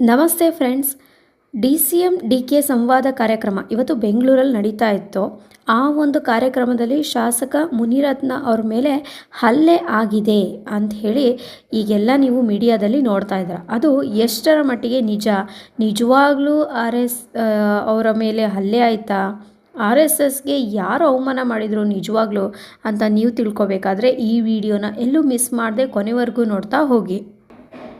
ನಮಸ್ತೆ friends. D C M D K ಸಂವಾದ ಕಾರ್ಯಕ್ರಮ ಇವತ್ತು ಬೆಂಗಳೂರಲ್ಲಿ ನಡೀತಾ ಇತ್ತು. ಆ ಒಂದು ಕಾರ್ಯಕ್ರಮದಲ್ಲಿ ಶಾಸಕ ಮುನಿರತ್ನ ಅವ್ರ ಮೇಲೆ ಹಲ್ಲೆ ಆಗಿದೆ ಅಂತ ಹೇಳಿ ಈಗೆಲ್ಲ ನೀವು ಮೀಡಿಯಾದಲ್ಲಿ ನೋಡ್ತಾ ಇದ್ದೀರ. ಅದು ಎಷ್ಟರ ಮಟ್ಟಿಗೆ ನಿಜ? ನಿಜವಾಗ್ಲೂ ಆರ್ ಎಸ್ ಅವರ ಮೇಲೆ ಹಲ್ಲೆ ಆಯಿತಾ? ಆರ್ ಎಸ್ ಎಸ್ಗೆ ಯಾರು ಅವಮಾನ ಮಾಡಿದರು ನಿಜವಾಗ್ಲೂ ಅಂತ ನೀವು ತಿಳ್ಕೊಬೇಕಾದ್ರೆ ಈ ವಿಡಿಯೋನ ಎಲ್ಲೂ ಮಿಸ್ ಮಾಡದೆ ಕೊನೆವರೆಗೂ ನೋಡ್ತಾ ಹೋಗಿ.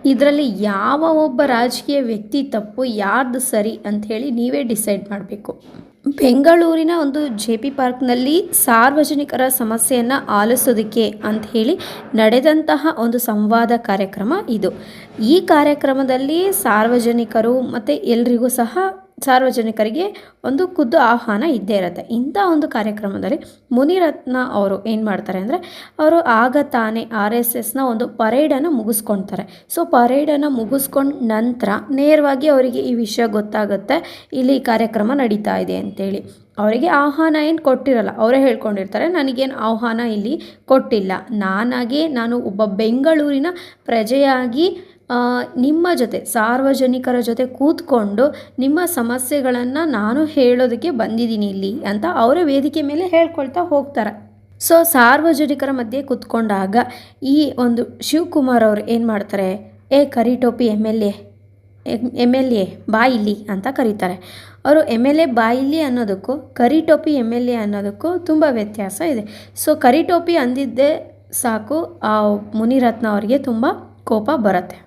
ಇದರಲ್ಲಿ ಯಾವ ಒಬ್ಬ ರಾಜಕೀಯ ವ್ಯಕ್ತಿ ತಪ್ಪು, ಯಾರ್ದು ಸರಿ ಅಂಥೇಳಿ ನೀವೇ ಡಿಸೈಡ್ ಮಾಡಬೇಕು. ಬೆಂಗಳೂರಿನ ಒಂದು ಜೆ ಪಿ ಪಾರ್ಕ್ನಲ್ಲಿ ಸಾರ್ವಜನಿಕರ ಸಮಸ್ಯೆಯನ್ನು ಆಲಿಸೋದಕ್ಕೆ ಅಂತ ಹೇಳಿ ನಡೆದಂತಹ ಒಂದು ಸಂವಾದ ಕಾರ್ಯಕ್ರಮ ಇದು. ಈ ಕಾರ್ಯಕ್ರಮದಲ್ಲಿ ಸಾರ್ವಜನಿಕರು ಮತ್ತು ಎಲ್ರಿಗೂ ಸಹ ಸಾರ್ವಜನಿಕರಿಗೆ ಒಂದು ಖುದ್ದು ಆಹ್ವಾನ ಇದ್ದೇ ಇರುತ್ತೆ. ಇಂಥ ಒಂದು ಕಾರ್ಯಕ್ರಮದಲ್ಲಿ ಮುನಿರತ್ನ ಅವರು ಏನು ಮಾಡ್ತಾರೆ ಅಂದರೆ, ಅವರು ಆಗ ತಾನೇ ಆರ್ ಎಸ್ ಎಸ್ನ ಒಂದು ಪರೇಡನ್ನು ಮುಗಿಸ್ಕೊಳ್ತಾರೆ ಸೊ ಪರೇಡನ್ನು ಮುಗಿಸ್ಕೊಂಡ ನಂತರ ನೇರವಾಗಿ ಅವರಿಗೆ ಈ ವಿಷಯ ಗೊತ್ತಾಗುತ್ತೆ, ಇಲ್ಲಿ ಕಾರ್ಯಕ್ರಮ ನಡೀತಾ ಇದೆ ಅಂತೇಳಿ. ಅವರಿಗೆ ಆಹ್ವಾನ ಏನು ಕೊಟ್ಟಿರಲ್ಲ, ಅವರೇ ಹೇಳ್ಕೊಂಡಿರ್ತಾರೆ, ನನಗೇನು ಆಹ್ವಾನ ಇಲ್ಲಿ ಕೊಟ್ಟಿಲ್ಲ. ನಾನಾಗೆ ನಾನು ಒಬ್ಬ ಬೆಂಗಳೂರಿನ ಪ್ರಜೆಯಾಗಿ ನಿಮ್ಮ ಜೊತೆ, ಸಾರ್ವಜನಿಕರ ಜೊತೆ ಕೂತ್ಕೊಂಡು ನಿಮ್ಮ ಸಮಸ್ಯೆಗಳನ್ನು ನಾನು ಹೇಳೋದಕ್ಕೆ ಬಂದಿದ್ದೀನಿ ಇಲ್ಲಿ ಅಂತ ಅವರ ವೇದಿಕೆ ಮೇಲೆ ಹೇಳ್ಕೊಳ್ತಾ ಹೋಗ್ತಾರೆ. ಸೊ ಸಾರ್ವಜನಿಕರ ಮಧ್ಯೆ ಕೂತ್ಕೊಂಡಾಗ ಈ ಒಂದು ಶಿವಕುಮಾರ್ ಅವರು ಏನು ಮಾಡ್ತಾರೆ? ಏ ಕರಿಟೋಪಿ M L A, M L A ಬಾ ಇಲ್ಲಿ ಅಂತ ಕರೀತಾರೆ. ಅವರು ಎಂ ಎಲ್ ಎ ಬಾ ಇಲ್ಲಿ ಅನ್ನೋದಕ್ಕೂ ಕರಿಟೋಪಿ ಎಂ ಎಲ್ ಎ ಅನ್ನೋದಕ್ಕೂ ತುಂಬ ವ್ಯತ್ಯಾಸ ಇದೆ. ಸೊ ಕರಿಟೋಪಿ ಅಂದಿದ್ದೇ ಸಾಕು, ಆ ಮುನಿರತ್ನ ಅವರಿಗೆ ತುಂಬ ಕೋಪ ಬರುತ್ತೆ.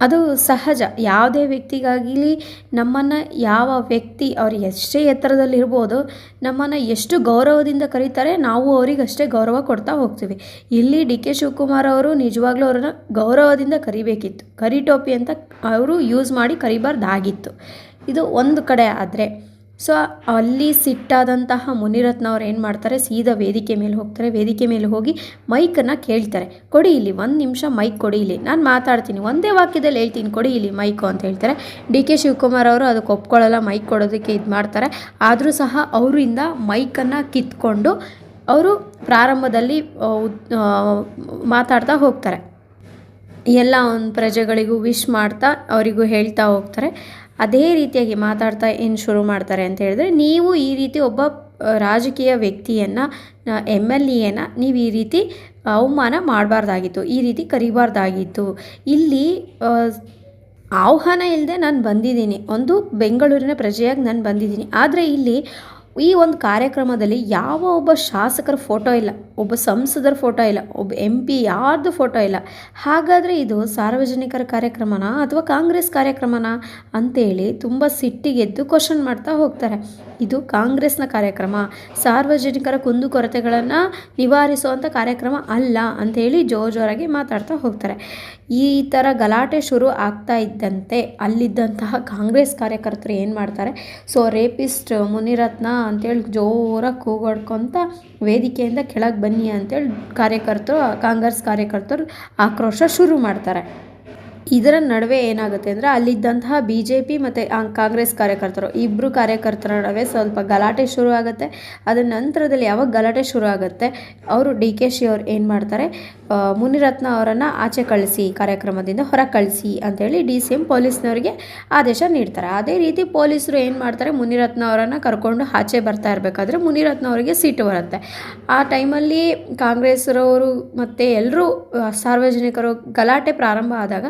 ಅದು ಸಹಜ. ಯಾವುದೇ ವ್ಯಕ್ತಿಗಾಗಲಿ ನಮ್ಮನ್ನು ಯಾವ ವ್ಯಕ್ತಿ ಅವ್ರು ಎಷ್ಟೇ ಎತ್ತರದಲ್ಲಿರ್ಬೋದು ನಮ್ಮನ್ನು ಎಷ್ಟು ಗೌರವದಿಂದ ಕರೀತಾರೆ, ನಾವು ಅವ್ರಿಗೆ ಅಷ್ಟೇ ಗೌರವ ಕೊಡ್ತಾ ಹೋಗ್ತೀವಿ. ಇಲ್ಲಿ ಡಿ ಕೆ ಶಿವಕುಮಾರ್ ಅವರು ನಿಜವಾಗ್ಲೂ ಅವ್ರನ್ನ ಗೌರವದಿಂದ ಕರಿಬೇಕಿತ್ತು. ಕರಿ ಟೋಪಿ ಅಂತ ಅವರು ಯೂಸ್ ಮಾಡಿ ಕರಿಬಾರ್ದಾಗಿತ್ತು. ಇದು ಒಂದು ಕಡೆ ಆದರೆ ಸೊ ಅಲ್ಲಿ ಸಿಟ್ಟಾದಂತಹ ಮುನಿರತ್ನ ಅವ್ರು ಏನು ಮಾಡ್ತಾರೆ? ಸೀದಾ ವೇದಿಕೆ ಮೇಲೆ ಹೋಗ್ತಾರೆ. ವೇದಿಕೆ ಮೇಲೆ ಹೋಗಿ ಮೈಕನ್ನು ಕೇಳ್ತಾರೆ. ಕೊಡಿ ಇಲ್ಲಿ, ಒಂದು ನಿಮಿಷ ಮೈಕ್ ಕೊಡಿ ಇಲ್ಲಿ. ನಾನು ಮಾತಾಡ್ತೀನಿ. ಒಂದೇ ವಾಕ್ಯದಲ್ಲಿ ಹೇಳ್ತೀನಿ. ಕೊಡಿ ಇಲ್ಲಿ ಮೈಕು ಅಂತ ಹೇಳ್ತಾರೆ. ಡಿ ಕೆ ಶಿವಕುಮಾರ್ ಅವರು ಅದಕ್ಕೆ ಒಪ್ಕೊಳ್ಳಲ್ಲ ಮೈಕ್ ಕೊಡೋದಕ್ಕೆ ಇದು ಮಾಡ್ತಾರೆ. ಆದರೂ ಸಹ ಅವರಿಂದ ಮೈಕನ್ನು ಕಿತ್ಕೊಂಡು ಅವರು ಪ್ರಾರಂಭದಲ್ಲಿ ಮಾತಾಡ್ತಾ ಹೋಗ್ತಾರೆ. ಎಲ್ಲ ಒಂದು ಪ್ರಜೆಗಳಿಗೂ ವಿಶ್ ಮಾಡ್ತಾ ಅವರಿಗೂ ಹೇಳ್ತಾ ಹೋಗ್ತಾರೆ. ಅದೇ ರೀತಿಯಾಗಿ ಮಾತಾಡ್ತಾ ಏನು ಶುರು ಮಾಡ್ತಾರೆ ಅಂತ ಹೇಳಿದ್ರೆ, ನೀವು ಈ ರೀತಿ ಒಬ್ಬ ರಾಜಕೀಯ ವ್ಯಕ್ತಿಯನ್ನು ಎಂ ಎಲ್ ಎನ ನೀವು ಈ ರೀತಿ ಅವಮಾನ ಮಾಡಬಾರ್ದಾಗಿತ್ತು, ಈ ರೀತಿ ಕರಿಬಾರ್ದಾಗಿತ್ತು. ಇಲ್ಲಿ ಆಹ್ವಾನ ಇಲ್ಲದೆ ನಾನು ಬಂದಿದ್ದೀನಿ. ಒಂದು ಬೆಂಗಳೂರಿನ ಪ್ರಜೆಯಾಗಿ ನಾನು ಬಂದಿದ್ದೀನಿ. ಆದರೆ ಇಲ್ಲಿ ಈ ಒಂದು ಕಾರ್ಯಕ್ರಮದಲ್ಲಿ ಯಾವ ಒಬ್ಬ ಶಾಸಕರ ಫೋಟೋ ಇಲ್ಲ, ಒಬ್ಬ ಸಂಸದರ ಫೋಟೋ ಇಲ್ಲ, ಒಬ್ಬ ಎಂ ಪಿ ಯಾರ್ದು ಫೋಟೋ ಇಲ್ಲ. ಹಾಗಾದರೆ ಇದು ಸಾರ್ವಜನಿಕರ ಕಾರ್ಯಕ್ರಮನಾ ಅಥವಾ ಕಾಂಗ್ರೆಸ್ ಕಾರ್ಯಕ್ರಮನಾ ಅಂತೇಳಿ ತುಂಬ ಸಿಟ್ಟಿಗೆದ್ದು ಕ್ವಶನ್ ಮಾಡ್ತಾ ಹೋಗ್ತಾರೆ. ಇದು ಕಾಂಗ್ರೆಸ್ನ ಕಾರ್ಯಕ್ರಮ, ಸಾರ್ವಜನಿಕರ ಕುಂದುಕೊರತೆಗಳನ್ನು ನಿವಾರಿಸುವಂಥ ಕಾರ್ಯಕ್ರಮ ಅಲ್ಲ ಅಂಥೇಳಿ ಜೋರು ಜೋರಾಗಿ ಮಾತಾಡ್ತಾ ಹೋಗ್ತಾರೆ. ಈ ಥರ ಗಲಾಟೆ ಶುರು ಆಗ್ತಾ ಇದ್ದಂತೆ ಅಲ್ಲಿದ್ದಂತಹ ಕಾಂಗ್ರೆಸ್ ಕಾರ್ಯಕರ್ತರು ಏನು ಮಾಡ್ತಾರೆ ಸೊ ರೇಪಿಸ್ಟ್ ಮುನಿರತ್ನ ಅಂತೇಳಿ ಜೋರಾಗಿ ಕೂಗಾಡ್ಕೊತ ವೇದಿಕೆಯಿಂದ ಕೆಳಗೆ ಬನ್ನಿ ಅಂತೇಳಿ ಕಾರ್ಯಕರ್ತರು ಕಾಂಗ್ರೆಸ್ ಕಾರ್ಯಕರ್ತರು ಆಕ್ರೋಶ ಶುರು ಮಾಡ್ತಾರೆ. ಇದರ ನಡುವೆ ಏನಾಗುತ್ತೆ ಅಂದರೆ ಅಲ್ಲಿದ್ದಂತಹ ಬಿ ಜೆ ಪಿ ಮತ್ತು ಕಾಂಗ್ರೆಸ್ ಕಾರ್ಯಕರ್ತರು ಇಬ್ಬರು ಕಾರ್ಯಕರ್ತರ ನಡುವೆ ಸ್ವಲ್ಪ ಗಲಾಟೆ ಶುರು ಆಗುತ್ತೆ. ಅದರ ನಂತರದಲ್ಲಿ ಯಾವಾಗ ಗಲಾಟೆ ಶುರು ಆಗುತ್ತೆ, ಅವರು ಡಿ ಕೆ ಶಿ ಅವ್ರು ಏನು ಮಾಡ್ತಾರೆ ಮುನಿರತ್ನ ಅವರನ್ನು ಆಚೆ ಕಳಿಸಿ, ಕಾರ್ಯಕ್ರಮದಿಂದ ಹೊರ ಕಳಿಸಿ ಅಂತೇಳಿ ಡಿ ಸಿ ಎಂ ಪೊಲೀಸ್ನವರಿಗೆ ಆದೇಶ ನೀಡ್ತಾರೆ. ಅದೇ ರೀತಿ ಪೊಲೀಸರು ಏನು ಮಾಡ್ತಾರೆ, ಮುನಿರತ್ನ ಅವರನ್ನು ಕರ್ಕೊಂಡು ಆಚೆ ಬರ್ತಾ ಇರಬೇಕಾದ್ರೆ ಮುನಿರತ್ನ ಅವರಿಗೆ ಸೀಟು ಬರುತ್ತೆ. ಆ ಟೈಮಲ್ಲಿ ಕಾಂಗ್ರೆಸ್ರವರು ಮತ್ತು ಎಲ್ಲರೂ ಸಾರ್ವಜನಿಕರು ಗಲಾಟೆ ಪ್ರಾರಂಭ ಆದಾಗ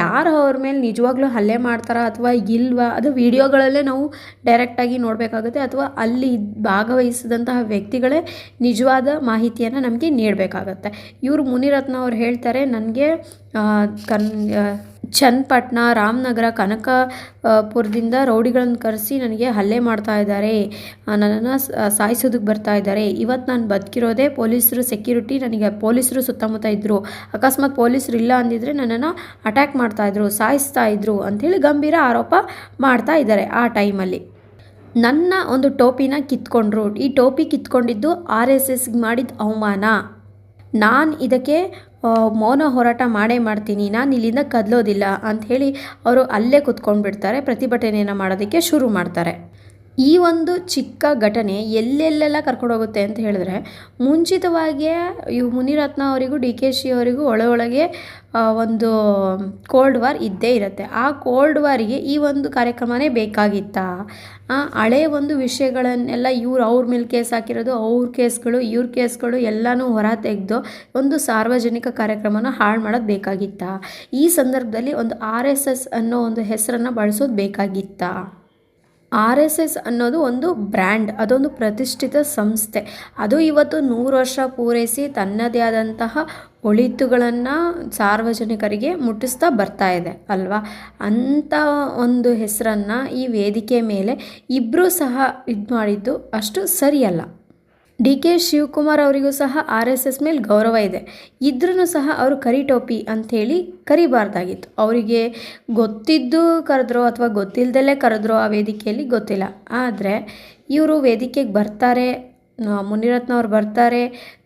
ಯಾರು ಅವ್ರ ಮೇಲೆ ನಿಜವಾಗ್ಲೂ ಹಲ್ಲೆ ಮಾಡ್ತಾರಾ ಅಥವಾ ಇಲ್ವಾ? ಅದು ವಿಡಿಯೋಗಳಲ್ಲೇ ನಾವು ಡೈರೆಕ್ಟಾಗಿ ನೋಡಬೇಕಾಗುತ್ತೆ. ಅಥವಾ ಅಲ್ಲಿ ಭಾಗವಹಿಸಿದಂತಹ ವ್ಯಕ್ತಿಗಳೇ ನಿಜವಾದ ಮಾಹಿತಿಯನ್ನು ನಮಗೆ ನೀಡಬೇಕಾಗತ್ತೆ. ಇವರು ಮುನಿರತ್ನ ಅವ್ರು ಹೇಳ್ತಾರೆ, ನನಗೆ ಕನ್ ಚನ್ನಪಟ್ಟಣ, ರಾಮನಗರ, ಕನಕಪುರದಿಂದ ರೌಡಿಗಳನ್ನು ಕರೆಸಿ ನನಗೆ ಹಲ್ಲೆ ಮಾಡ್ತಾ ಇದ್ದಾರೆ. ನನ್ನನ್ನು ಸಾಯಿಸೋದಕ್ಕೆ ಬರ್ತಾ ಇದ್ದಾರೆ. ಇವತ್ತು ನಾನು ಬದುಕಿರೋದೇ ಪೊಲೀಸರು ಸೆಕ್ಯೂರಿಟಿ ನನಗೆ ಪೊಲೀಸರು ಸುತ್ತಮುತ್ತ ಇದ್ದರು ಅಕಸ್ಮಾತ್ ಪೊಲೀಸರು ಇಲ್ಲ ಅಂದಿದ್ರೆ ನನ್ನನ್ನು ಅಟ್ಯಾಕ್ ಮಾಡ್ತಾ ಇದ್ರು, ಸಾಯಿಸ್ತಾ ಇದ್ರು ಅಂಥೇಳಿ ಗಂಭೀರ ಆರೋಪ ಮಾಡ್ತಾ ಇದ್ದಾರೆ ಆ ಟೈಮಲ್ಲಿ. ನನ್ನ ಒಂದು ಟೋಪಿನ ಕಿತ್ಕೊಂಡ್ರು. ಈ ಟೋಪಿ ಕಿತ್ಕೊಂಡಿದ್ದು ಆರ್ ಎಸ್ ಎಸ್ಗೆ ಮಾಡಿದ ಅವಮಾನ. ನಾನು ಇದಕ್ಕೆ ಮೌನ ಹೋರಾಟ ಮಾಡೇ ಮಾಡ್ತೀನಿ, ನಾನು ಇಲ್ಲಿಂದ ಕದಲೋದಿಲ್ಲ ಅಂಥೇಳಿ ಅವರು ಅಲ್ಲೇ ಕುತ್ಕೊಂಡ್ಬಿಡ್ತಾರೆ, ಪ್ರತಿಭಟನೆಯನ್ನು ಮಾಡೋದಕ್ಕೆ ಶುರು ಮಾಡ್ತಾರೆ. ಈ ಒಂದು ಚಿಕ್ಕ ಘಟನೆ ಎಲ್ಲೆಲ್ಲೆಲ್ಲ ಕರ್ಕೊಂಡು ಹೋಗುತ್ತೆ ಅಂತ ಹೇಳಿದ್ರೆ, ಮುಂಚಿತವಾಗಿಯೇ ಇವು ಮುನಿರತ್ನ ಅವರಿಗೂ ಡಿ ಕೆ ಶಿ ಅವರಿಗೂ ಒಳ ಒಳಗೆ ಒಂದು ಕೋಲ್ಡ್ ವಾರ್ ಇದ್ದೇ ಇರುತ್ತೆ. ಆ ಕೋಲ್ಡ್ ವಾರಿಗೆ ಈ ಒಂದು ಕಾರ್ಯಕ್ರಮನೇ ಬೇಕಾಗಿತ್ತಾ? ಹಳೆ ಒಂದು ವಿಷಯಗಳನ್ನೆಲ್ಲ ಇವ್ರು ಅವ್ರ ಮೇಲೆ ಕೇಸ್ ಹಾಕಿರೋದು, ಅವ್ರ ಕೇಸ್ಗಳು, ಇವ್ರ ಕೇಸ್ಗಳು ಎಲ್ಲನೂ ಹೊರ ತೆಗೆದು ಒಂದು ಸಾರ್ವಜನಿಕ ಕಾರ್ಯಕ್ರಮನ ಹಾಳು ಮಾಡೋದು ಬೇಕಾಗಿತ್ತಾ? ಈ ಸಂದರ್ಭದಲ್ಲಿ ಒಂದು ಆರ್ ಎಸ್ ಎಸ್ ಅನ್ನೋ ಒಂದು ಹೆಸರನ್ನು ಬಳಸೋದು ಬೇಕಾಗಿತ್ತಾ? ಆರ್ ಎಸ್ ಎಸ್ ಅನ್ನೋದು ಒಂದು ಬ್ರ್ಯಾಂಡ್, ಅದೊಂದು ಪ್ರತಿಷ್ಠಿತ ಸಂಸ್ಥೆ. ಅದು ಇವತ್ತು ನೂರು ವರ್ಷ ಪೂರೈಸಿ ತನ್ನದೇ ಆದಂತಹ ಒಳಿತುಗಳನ್ನು ಸಾರ್ವಜನಿಕರಿಗೆ ಮುಟ್ಟಿಸ್ತಾ ಬರ್ತಾ ಇದೆ ಅಲ್ವಾ? ಅಂಥ ಒಂದು ಹೆಸರನ್ನು ಈ ವೇದಿಕೆ ಮೇಲೆ ಇಬ್ಬರೂ ಸಹ ಇದು ಮಾಡಿದ್ದು ಅಷ್ಟು ಸರಿಯಲ್ಲ. ಡಿ ಕೆ ಶಿವಕುಮಾರ್ ಅವರಿಗೂ ಸಹ ಆರ್ ಎಸ್ ಎಸ್ ಮೇಲೆ ಗೌರವ ಇದೆ. ಇದ್ರೂ ಸಹ ಅವರು ಕರಿ ಟೋಪಿ ಅಂಥೇಳಿ ಕರಿಬಾರ್ದಾಗಿತ್ತು. ಅವರಿಗೆ ಗೊತ್ತಿದ್ದು ಕರೆದ್ರೋ ಅಥವಾ ಗೊತ್ತಿಲ್ಲದಲ್ಲೇ ಕರೆದ್ರೋ ಆ ವೇದಿಕೆಯಲ್ಲಿ ಗೊತ್ತಿಲ್ಲ. ಆದರೆ ಇವರು ವೇದಿಕೆಗೆ ಬರ್ತಾರೆ ಮುನಿರತ್ನ ಅವ್ರು ಬರ್ತಾರೆ,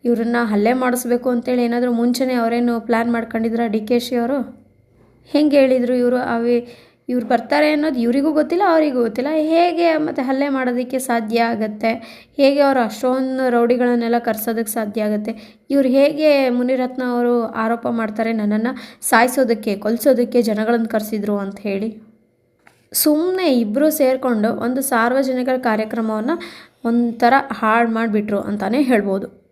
ಇವ್ರನ್ನ ಹಲ್ಲೆ ಮಾಡಿಸ್ಬೇಕು ಅಂತೇಳಿ ಏನಾದರೂ ಮುಂಚೆನೇ ಅವರೇನು ಪ್ಲ್ಯಾನ್ ಮಾಡ್ಕೊಂಡಿದ್ರ ಡಿ ಕೆ ಶಿ ಅವರು ಹೆಂಗೆ ಹೇಳಿದರು ಇವರು ಅವೇ ಇವ್ರು ಬರ್ತಾರೆ ಅನ್ನೋದು ಇವರಿಗೂ ಗೊತ್ತಿಲ್ಲ, ಅವರಿಗೂ ಗೊತ್ತಿಲ್ಲ. ಹೇಗೆ ಮತ್ತು ಹಲ್ಲೆ ಮಾಡೋದಕ್ಕೆ ಸಾಧ್ಯ ಆಗುತ್ತೆ? ಹೇಗೆ ಅವರು ಅಷ್ಟೊಂದು ರೌಡಿಗಳನ್ನೆಲ್ಲ ಕರ್ಸೋದಕ್ಕೆ ಸಾಧ್ಯ ಆಗುತ್ತೆ? ಇವ್ರು ಹೇಗೆ ಮುನಿರತ್ನ ಅವರು ಆರೋಪ ಮಾಡ್ತಾರೆ ನನ್ನನ್ನು ಸಾಯಿಸೋದಕ್ಕೆ, ಕೊಲ್ಸೋದಕ್ಕೆ ಜನಗಳನ್ನು ಕರೆಸಿದ್ರು ಅಂತ ಹೇಳಿ. ಸುಮ್ಮನೆ ಇಬ್ಬರು ಸೇರಿಕೊಂಡು ಒಂದು ಸಾರ್ವಜನಿಕರ ಕಾರ್ಯಕ್ರಮವನ್ನು ಒಂಥರ ಹಾಳು ಮಾಡಿಬಿಟ್ರು ಅಂತಲೇ ಹೇಳ್ಬೋದು.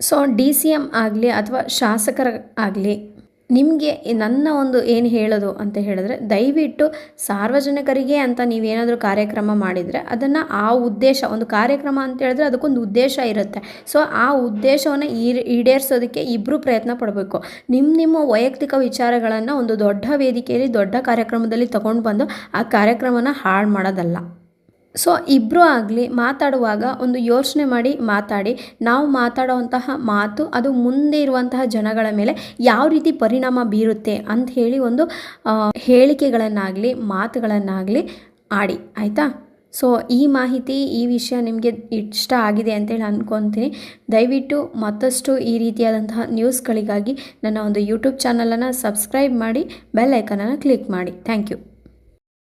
ಸೊ, ಡಿ ಸಿ ಎಂ ಆಗಲಿ ಅಥವಾ ಶಾಸಕರ ಆಗಲಿ ನಿಮಗೆ ನನ್ನ ಒಂದು ಏನು ಹೇಳೋದು ಅಂತ ಹೇಳಿದ್ರೆ, ದಯವಿಟ್ಟು ಸಾರ್ವಜನಿಕರಿಗೆ ಅಂತ ನೀವೇನಾದರೂ ಕಾರ್ಯಕ್ರಮ ಮಾಡಿದರೆ, ಅದನ್ನು ಆ ಉದ್ದೇಶ, ಒಂದು ಕಾರ್ಯಕ್ರಮ ಅಂತ ಹೇಳಿದ್ರೆ ಅದಕ್ಕೊಂದು ಉದ್ದೇಶ ಇರುತ್ತೆ. ಸೊ ಆ ಉದ್ದೇಶವನ್ನು ಈಡೇರಿಸೋದಕ್ಕೆ ಇಬ್ಬರು ಪ್ರಯತ್ನ ಪಡಬೇಕು. ನಿಮ್ಮ ನಿಮ್ಮ ವೈಯಕ್ತಿಕ ವಿಚಾರಗಳನ್ನು ಒಂದು ದೊಡ್ಡ ವೇದಿಕೆಯಲ್ಲಿ, ದೊಡ್ಡ ಕಾರ್ಯಕ್ರಮದಲ್ಲಿ ತಗೊಂಡು ಬಂದು ಆ ಕಾರ್ಯಕ್ರಮನ ಹಾಳು ಮಾಡೋದಲ್ಲ. ಸೊ ಇಬ್ಬರು ಆಗಲಿ ಮಾತಾಡುವಾಗ ಒಂದು ಯೋಚನೆ ಮಾಡಿ ಮಾತಾಡಿ. ನಾವು ಮಾತಾಡುವಂತಹ ಮಾತು, ಅದು ಮುಂದೆ ಇರುವಂತಹ ಜನಗಳ ಮೇಲೆ ಯಾವ ರೀತಿ ಪರಿಣಾಮ ಬೀರುತ್ತೆ ಅಂತ ಹೇಳಿ ಒಂದು ಹೇಳಿಕೆಗಳನ್ನಾಗಲಿ, ಮಾತುಗಳನ್ನಾಗಲಿ ಆಡಿ. ಆಯಿತಾ? ಸೊ ಈ ಮಾಹಿತಿ, ಈ ವಿಷಯ ನಿಮಗೆ ಇಷ್ಟ ಆಗಿದೆ ಅಂತೇಳಿ ಅಂದ್ಕೊತೀನಿ ದಯವಿಟ್ಟು ಮತ್ತಷ್ಟು ಈ ರೀತಿಯಾದಂತಹ ನ್ಯೂಸ್ಗಳಿಗಾಗಿ ನನ್ನ ಒಂದು ಯೂಟ್ಯೂಬ್ ಚಾನಲನ್ನು ಸಬ್ಸ್ಕ್ರೈಬ್ ಮಾಡಿ, ಬೆಲ್ ಐಕನನ್ನು ಕ್ಲಿಕ್ ಮಾಡಿ. Thank you.